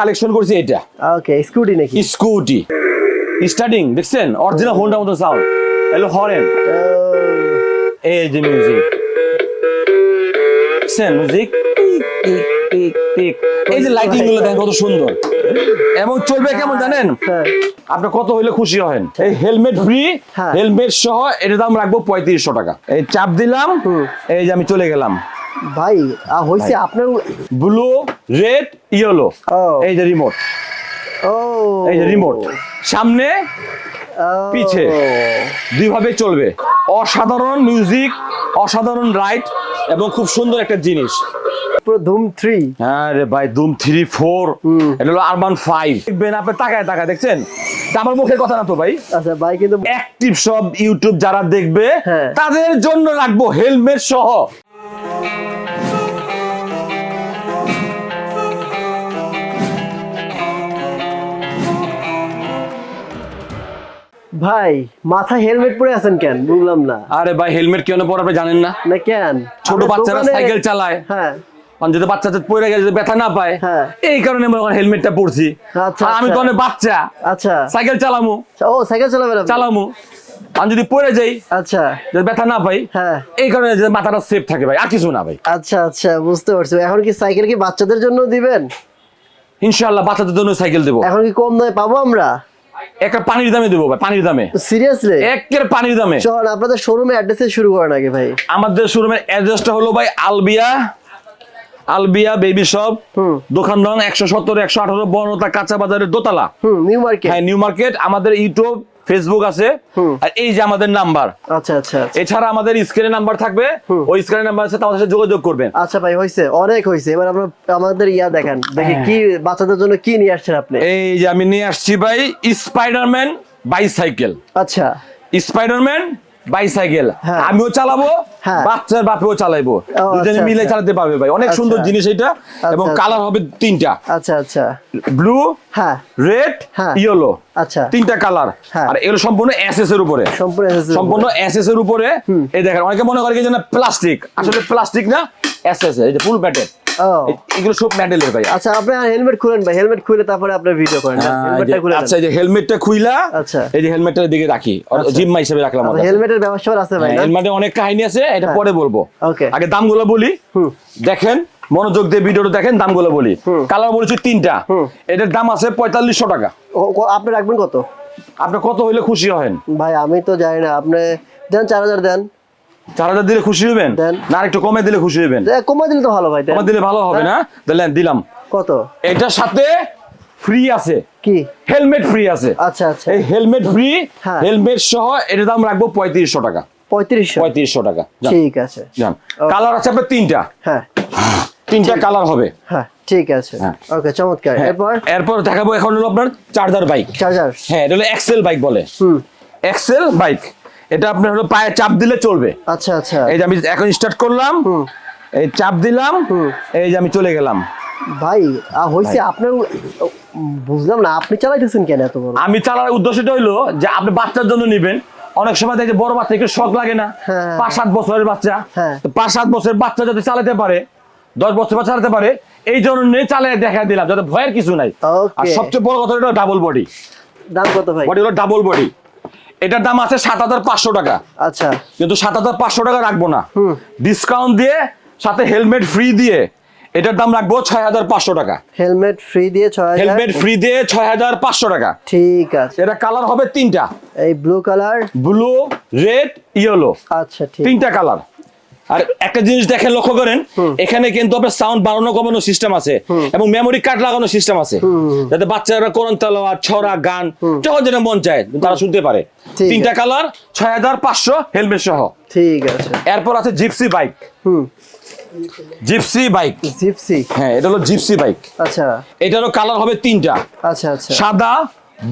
Collection করছি এটা। Okay scooty নাকি? স্কুটি স্টার্টিং দেখছেন? অরিজিনাল হোন্ডা মতো সাউন্ড এলো হরেন এই যে মিউজিক দেখছেন মিউজিক এই যে লাইটিংগুলো দেখেন কত সুন্দর। এবং চলবে কেমন জানেন? হ্যাঁ। আপনি কত হইলে খুশি হন এই হেলমেট ফ্রি হ্যাঁ। হেলমেট সহ এটার দাম রাখব পঁয়ত্রিশশো টাকা। এই চাপ দিলাম এই যে আমি চলে গেলাম। ভাই হইছে আপনার ব্লু রেড ইয়েলো। এই যে রিমোট ও। এই যে রিমোট সামনে পিছে। দুইভাবে চলবে। অসাধারণ মিউজিক অসাধারণ রাইড এবং খুব সুন্দর একটা জিনিস। ধুম থ্রি। হ্যাঁ রে ভাই দুম থ্রি ফোর। এটা হলো আরবান ফাইভ দেখবেন আপনি তাকায় তাকায় দেখছেন? আমার মুখের কথা না তো ভাই? আচ্ছা ভাই কিন্তু অ্যাক্টিভ সব ইউটিউব যারা দেখবে হ্যাঁ। তাদের জন্য রাখব হেলমেট সহ। ভাই মাথায় হেলমেট পরে আছেন কেন? বুঝলাম না। আরে ভাই হেলমেট কেন পরে আপনি জানেন না? না কেন? ছোট বাচ্চারা সাইকেল চালায়। হ্যাঁ। যদি বাচ্চাদের পড়ে গেলে ব্যথা না পায় হ্যাঁ। এই কারণে মনে হেলমেটটা পরছি। আচ্ছা, আমি তো আচ্ছা। অনেক বাচ্চা। আচ্ছা। সাইকেল চালামু। ও সাইকেল চালামু। আমি যদি পড়ে যাই আচ্ছা। যদি ব্যথা না পাই হ্যাঁ। এই কারণে যে মাথাটা সেফ থাকে ভাই আর কিছু না ভাই। আচ্ছা আচ্ছা বুঝতে পারছি। এখন কি সাইকেল কি বাচ্চাদের জন্য দিবেন? ইনশাআল্লাহ বাচ্চাদের জন্য সাইকেল দেবো। এখন কি কম দামে পাবো আমরা? একটা পানির দামে দেবো ভাই পানির দামে। সিরিয়াসলি একের পানির দামে। চল আপনাদের শোরুমে অ্যাড্রেসে শুরু করেন আগে ভাই। আমাদের শোরুমের অ্যাড্রেসটা হলো ভাই আলবিয়া আলবিয়া বেবি শপ। দোকান নং একশো সত্তর একশো আঠারো বর্ণতা কাঁচা বাজারের দোতলা। নিউ মার্কেট হ্যাঁ নিউ মার্কেট আমাদের ইউটিউব ফেসবুক আছে। আর এই যে আমাদের নাম্বার। আচ্ছা আচ্ছা আচ্ছা। এছাড়া আমাদের স্ক্রিনে নাম্বার থাকবে। ওই স্ক্রিনে নাম্বার আছে আমাদের সাথে যোগাযোগ করবেন। আচ্ছা ভাই হইছে। অনেক হইছে। এবার আমরা আমাদের ইয়া দেখেন। দেখি কি বাচ্চাদের জন্য কি নিয়ে আসছেন আপনি? এই যে আমি নিয়ে আসছি ভাই স্পাইডারম্যান বাইসাইকেল আচ্ছা। Spider-Man bicycle. হ্যাঁ। আমিও চালাবো হ্যাঁ। বাচ্চার বাপেও চালাইবো। দুজনে আচ্ছা, মিলে আচ্ছা। চালাতে পারবে ভাই। অনেক সুন্দর আচ্ছা। জিনিস এটা। এবং আচ্ছা, কালার হবে তিনটা। আচ্ছা আচ্ছা। ব্লু হ্যাঁ। রেড হ্যাঁ। ইয়েলো। আচ্ছা। তিনটা কালার। আর এগুলো সম্পূর্ণ এসএস এর উপরে। সম্পূর্ণ এসএস এর উপরে। এই দেখেন অনেকে মনে করে কি যেন প্লাস্টিক। আসলে প্লাস্টিক না এসএস এই যে ফুল ব্যাটের ও এগুলো সব ভাই আচ্ছা আপনি হেলমেট খুলেন ভাই হেলমেট খুলে তারপরে আপনি ভিডিও করেন। হ্যাঁ, হেলমেটটা খুলে আচ্ছা এই যে হেলমেটটা খুইলা আচ্ছা। এই যে হেলমেটটার দিকে রাখি। জিম্মা হিসেবে রাখলাম আমার হেলমেটের ব্যবস্থা আছে ভাই হেলমেটে অনেক কাহিনী আছে এটা হ্যাঁ। পরে বলব. আগে দামগুলো বলি। দেখেন মনোযোগ দিয়ে ভিডিওটা দেখেন দামগুলো বলি। কালার বলেছি তিনটা। এটার দাম আছে পঁয়তাল্লিশশো টাকা। আপনি রাখবেন কত? আপনি কত হইলে খুশি হবেন? ভাই আমি তো জানি না আপনি দেন চার হাজার দেন। চার হাজার দিলে খুশি হবেন না একটু কমে দিলে খুশি হবেন এ, কমাই দিলে তো ভালো ভাই কমে দিলে ভালো হবে না? তাহলে দিলাম। কত? এটার সাথে ফ্রি আছে। কি? হেলমেট ফ্রি আছে। আচ্ছা আচ্ছা। এই হেলমেট ফ্রি হ্যাঁ। হেলমেট সহ এটার দাম রাখব পঁয়ত্রিশশো টাকা। পঁয়ত্রিশশো? পঁয়ত্রিশশো টাকা ঠিক আছে। যান। কালার আছে আপনার তিনটা। হ্যাঁ। তিনটা কালার হবে। হ্যাঁ ঠিক আছে। হ্যাঁ। ওকে চমৎকার। হ্যাঁ, এরপর? এরপর দেখাবো এখন হলো আপনার চার্জার বাইক চার্জার হ্যাঁ এটা হলো এক্সেল বাইক বলে। হুম। এক্সেল বাইক এটা আপনার হলো পায়ে চাপ দিলে চলবে। আচ্ছা আচ্ছা। এই যে আমি এখন স্টার্ট করলাম। এই চাপ দিলাম। এই যে আমি চলে গেলাম। ভাই আ, হইছে আপনার বুঝলাম না আপনি চালাইতেছেন কেন এত বড়? আমি চালার উদ্দেশ্যটা হইল যে আপনি বাচ্চার জন্য নিবেন। অনেক সময় দেখে বড় বাচ্চা একটু শখ লাগে না। হ্যাঁ। পাঁচ সাত বছরের বাচ্চা। হ্যাঁ। তো পাঁচ সাত বছরের বাচ্চা যাতে চালাতে পারে দশ বছর বা চালাতে পারে এই জন্য চালিয়ে দেখা দিলাম যাতে ভয়ের কিছু নাই। আর সবচেয়ে বড় কথা হলো ডাবল বডি দাম কত ভাই? বডি হলো ডাবল বডি এটার দাম আছে সাত হাজার পাঁচশো টাকা। আচ্ছা। কিন্তু সাত হাজার পাঁচশো টাকা রাখব না। হুম। ডিসকাউন্ট দিয়ে সাথে হেলমেট ফ্রি দিয়ে এটার দাম রাখব ছয় হাজার পাঁচশো টাকা। হেলমেট ফ্রি দিয়ে ছয় হাজার। হেলমেট ফ্রি দিয়ে ছয় হাজার পাঁচশো টাকা। ঠিক আছে। এটা কালার হবে তিনটা। এই blue colour blue red yellow আচ্ছা ঠিক। তিনটা কালার আর একটা জিনিস দেখেন লক্ষ্য করেন এখানে কিন্তু আপনার সাউন্ড বাড়ানো কমানো সিস্টেম আছে এবং মেমোরি কার্ড লাগানো সিস্টেম আছে। যাতে বাচ্চারা কোরআন তেলাওয়াত ছড়া গান যখন যেটা মন চায় তারা শুনতে পারে। তিনটা কালার ছয় হাজার পাঁচশো হেলমেট সহ। ঠিক আছে। এরপর আছে Gypsy bike Gypsy bike Gypsy হ্যাঁ এটা হলো জিপসি বাইক আচ্ছা। এটারও কালার হবে তিনটা। আচ্ছা আচ্ছা। সাদা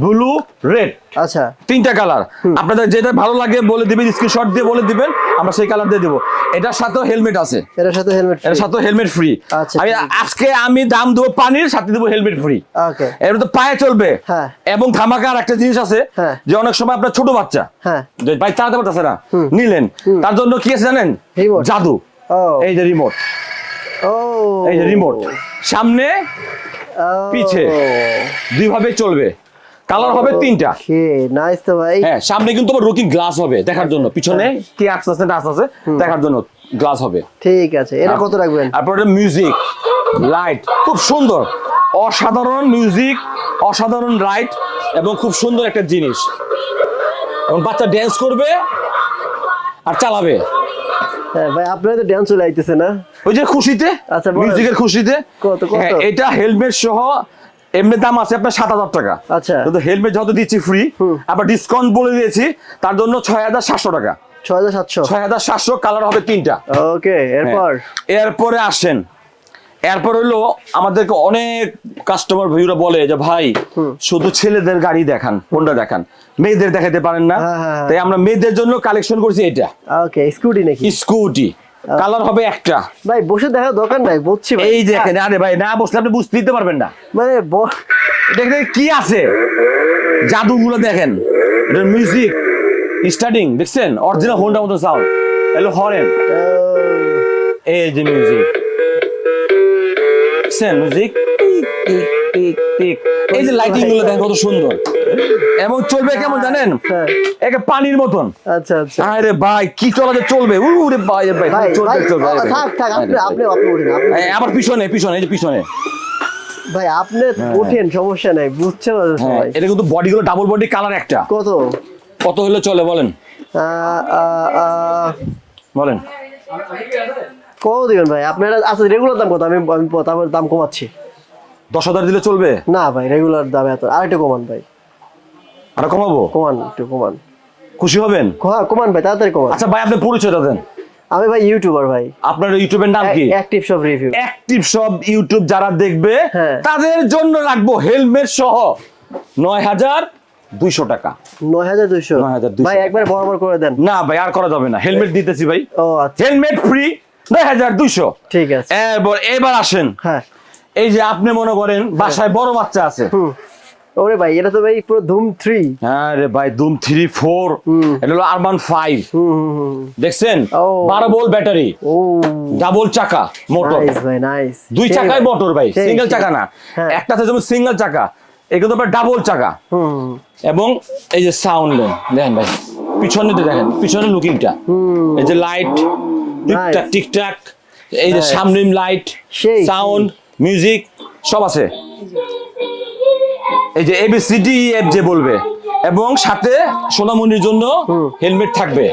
ব্লু রেড। আচ্ছা। তিনটা কালার। আপনাদের যেটা ভালো লাগে বলে দিবেন স্ক্রিনশট দিয়ে বলে দিবেন আমরা সেই কালার দিয়ে দেবো। এটার সাথে হেলমেট আছে। এটার সাথে হেলমেট এর সাথে হেলমেট ফ্রি আচ্ছা, আমি আজকে আমি দাম দেবো পানির সাথে দেবো হেলমেট ফ্রি ওকে। এর তো পায়ে চলবে। হ্যাঁ। এবং ধামাকার একটা জিনিস আছে হ্যাঁ। যে অনেক সময় আপনার ছোট বাচ্চা হ্যাঁ। যে বাইক চালাতে পারতেছে না নিলেন। তার জন্য কি আছে জানেন। জাদু। এই যে রিমোট ও। এই যে রিমোট সামনে পিছে। দুই ভাবে চলবে। কালার হবে তিনটা। নাইস তো ভাই। হ্যাঁ সামনে কিন্তু আবার রুকিং গ্লাস হবে দেখার জন্য। পিছনে কি আক্স আছে না আছে দেখার জন্য গ্লাস হবে। ঠিক আছে এটা কত রাখবেন? তারপরে মিউজিক লাইট খুব সুন্দর। অসাধারণ মিউজিক অসাধারণ লাইট এবং খুব সুন্দর একটা জিনিস। এবং বাচ্চা ড্যান্স করবে আর চালাবে। হ্যাঁ ভাই আপনারা তো ড্যান্স চলে আইতেছে না? ওই যে খুশিতে আচ্ছা, মিউজিকের খুশিতে। কত, কত? হ্যাঁ, এটা হেলমেট সহ এমনি দাম আছে আপনার সাত হাজার টাকা। আচ্ছা। কিন্তু হেলমেট যত দিচ্ছি ফ্রি আবার ডিসকাউন্ট বলে দিয়েছি তার জন্য ছয় হাজার সাতশো টাকা। ছয় হাজার সাতশো। ছয় হাজার সাতশো কালার হবে তিনটা। ওকে এরপর? হ্যাঁ। এরপরে আসেন। এরপর হলো আমাদেরকে অনেক কাস্টমার ভাইরা বলে যে ভাই শুধু ছেলেদের গাড়ি দেখান কোনটা দেখান। মেয়েদের দেখাতে পারেন না। হ্যাঁ, হ্যাঁ। তাই আমরা মেয়েদের জন্য কালেকশন করছি এটা ওকে স্কুটি নাকি? স্কুটি কালার হবে একটা। ভাই বসে দেখা দরকার নাই বুঝছি ভাই। এই দেখেন আরে ভাই না বসলে আপনি বুঝতে দিতে পারবেন না। মানে দেখেন কি আছে? জাদুগুলো দেখেন। এটা মিউজিক স্টার্টিং দেখছেন? অরিজিনাল হোন্ডা মতো সাউন্ড এলো হরেন। এই যে মিউজিক দেখছেন? মিউজিক এই যে লাইটিংগুলো দেখেন কত সুন্দর। এবং চলবে কেমন জানেন? হ্যাঁ। একে পানির মতন। আচ্ছা আচ্ছা। আরে ভাই কি চলাতে চলবে? উরে ভাই রে ভাই চলবে চলবে থাক থাক আপনি আপনি আপনি উঠেন আবার পিছনে পিছনে এই যে পিছনে। ভাই আপনি উঠেন সমস্যা নাই বুঝছে না হ্যাঁ সবাই। এটা কিন্তু বডি গুলো ডাবল বডি কালার একটা। কত? কত হলে চলে বলেন। বলেন। কত দিবেন ভাই? আপনারা আচ্ছা রেগুলার দাম কত? আমি আমি তারপর দাম কমাচ্ছি। দশ হাজার দিলে চলবে? না ভাই রেগুলার দাম এত আর একটু কমান ভাই। আর কমাবো? কমান একটু কমান। খুশি হবেন? হ্যাঁ কমান ভাই তাড়াতাড়ি কমান। আচ্ছা ভাই আপনি পরিচয়টা দেন। আমি ভাই ইউটিউবার ভাই। আপনার ইউটিউবের নাম কি? অ্যাক্টিভ সব রিভিউ অ্যাক্টিভ সব ইউটিউব যারা দেখবে হ্যাঁ। তাদের জন্য রাখব হেলমেট সহ নয় হাজার দুইশো টাকা। নয় হাজার দুইশো? 9,200 ভাই একবার বরাবর করে দেন। না ভাই আর করা যাবে না। হেলমেট দিতেছি ভাই। ও আচ্ছা। হেলমেট ফ্রি নয় হাজার দুইশো। ঠিক আছে। এবার এবার আসেন। হ্যাঁ। এই যে আপনি মনে করেন বাসায় বড় বাচ্চা আছে। ওরে ভাই এটা তো ভাই পুরো ধুম থ্রি। হ্যাঁ রে ভাই দুম থ্রি ফোর। এটা হলো আরবান ফাইভ দেখছেন। বারো বোল ব্যাটারি। ডাবল চাকা মোটর দুই চাকায় মোটর ভাই সিঙ্গেল চাকা না। হ্যাঁ। একটা যেমন সিঙ্গেল চাকা এগুলো আবার ডাবল চাকা। এবং এই যে সাউন্ড দেখেন ভাই পিছনে তো দেখেন পিছনে লুকিংটা এই যে লাইট টিকটাক টিকটাক এই যে সামনে লাইট সাউন্ড মিউজিক সব আছে। এই যে এবিসিডি এফ যে বলবে। এবং সাথে সোনামণির জন্য হেলমেট থাকবে।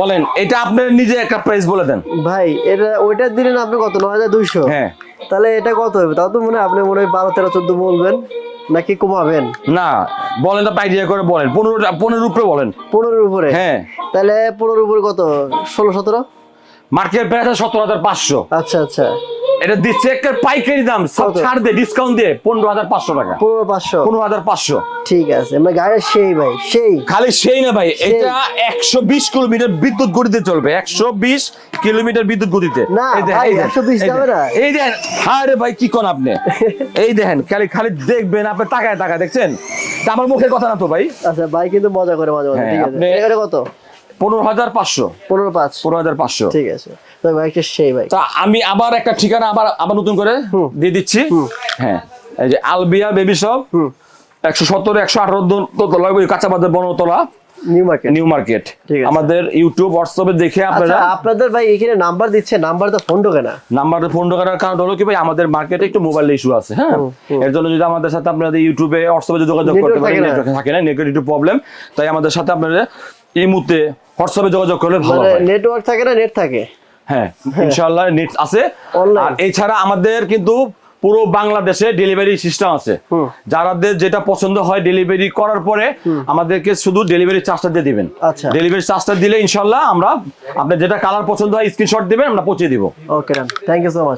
বলেন এটা আপনার নিজে একটা প্রাইস বলে দেন। ভাই এটা ওইটা দিলেন আপনি কত? নয় হাজার দুইশো? হ্যাঁ। তাহলে এটা কত হবে? তাও তো মনে আপনি মনে হয় বারো তেরো চোদ্দ বলবেন নাকি কমাবেন? না বলেন তো আইডিয়া করে বলেন। পনেরো পনেরোর উপরে বলেন। পনেরোর উপরে? হ্যাঁ। তাহলে পনেরোর উপরে কত? ষোলো সতেরো মার্কেট প্রাইস সতেরো হাজার পাঁচশো। আচ্ছা আচ্ছা। এটা দিচ্ছে একটা পাইকারি দাম সব ছাড় দিয়ে ডিসকাউন্ট দিয়ে পনেরো হাজার পাঁচশো টাকা। পনেরো পাঁচশো? পনেরো হাজার পাঁচশো। ঠিক আছে মানে গাড়ি সেই ভাই সেই। খালি সেই না ভাই এটা একশো বিশ কিলোমিটার বিদ্যুৎ গতিতে চলবে একশো বিশ কিলোমিটার বিদ্যুৎ গতিতে। না, এই দেখেন, ভাই, এই দেখেন, 120 এই যাবে না। এই দেখেন আরে ভাই কি কোন আপনি? এই দেখেন খালি খালি দেখবেন আপনি তাকায় তাকায় দেখছেন? আমার মুখের কথা না তো ভাই? আচ্ছা ভাই কিন্তু মজা করে মজা মাঝে হ্যাঁ, ঠিক আছে। এটা কত? পনেরো হাজার পাঁচশো। পনেরো পাঁচ। পনেরো হাজার পাঁচশো। ঠিক আছে। তো সেই ভাই। তা আমি আবার একটা ঠিকানা আবার আবার নতুন করে দিয়ে দিচ্ছি। হ্যাঁ এই যে আলবিয়া বেবি শপ। একশো সত্তর একশো আঠারো দোতলা কাঁচা বাজার বনতলা। নিউ মার্কেট নিউ মার্কেট আমাদের ইউটিউব হোয়াটসঅ্যাপে দেখে আচ্ছা আপনারা আপনাদের ভাই এখানে নাম্বার দিচ্ছে নাম্বার তো ফোন ঢোকে না। নাম্বারে ফোন করার কারণ হলো কি ভাই আমাদের মার্কেটে একটু মোবাইল ইস্যু আছে হ্যাঁ? এর জন্য যদি আমাদের সাথে আপনাদের ইউটিউবে হোয়াটসঅ্যাপে যোগাযোগ করতে পারেন থাকে না। নেটওয়ার্ক নেগেটিভ প্রবলেম তাই আমাদের সাথে আপনারা এই মুহূর্তে হোয়াটসঅ্যাপে যোগাযোগ করলে ভালো মানে হয়। নেটওয়ার্ক থাকে না নেট থাকে? হ্যাঁ ইনশাআল্লাহ নেট আছে। আর এছাড়া আমাদের কিন্তু পুরো বাংলাদেশে ডেলিভারি সিস্টেম আছে। যারাদের যেটা পছন্দ হয় ডেলিভারি করার পরে আমাদেরকে শুধু ডেলিভারি চার্জটা দিয়ে দিবেন। আচ্ছা। ডেলিভারি চার্জটা দিলে ইনশাল্লাহ আমরা আপনার যেটা কালার পছন্দ হয় স্ক্রিনশট দিবেন আমরা পৌঁছে দিব। Okay thank you so much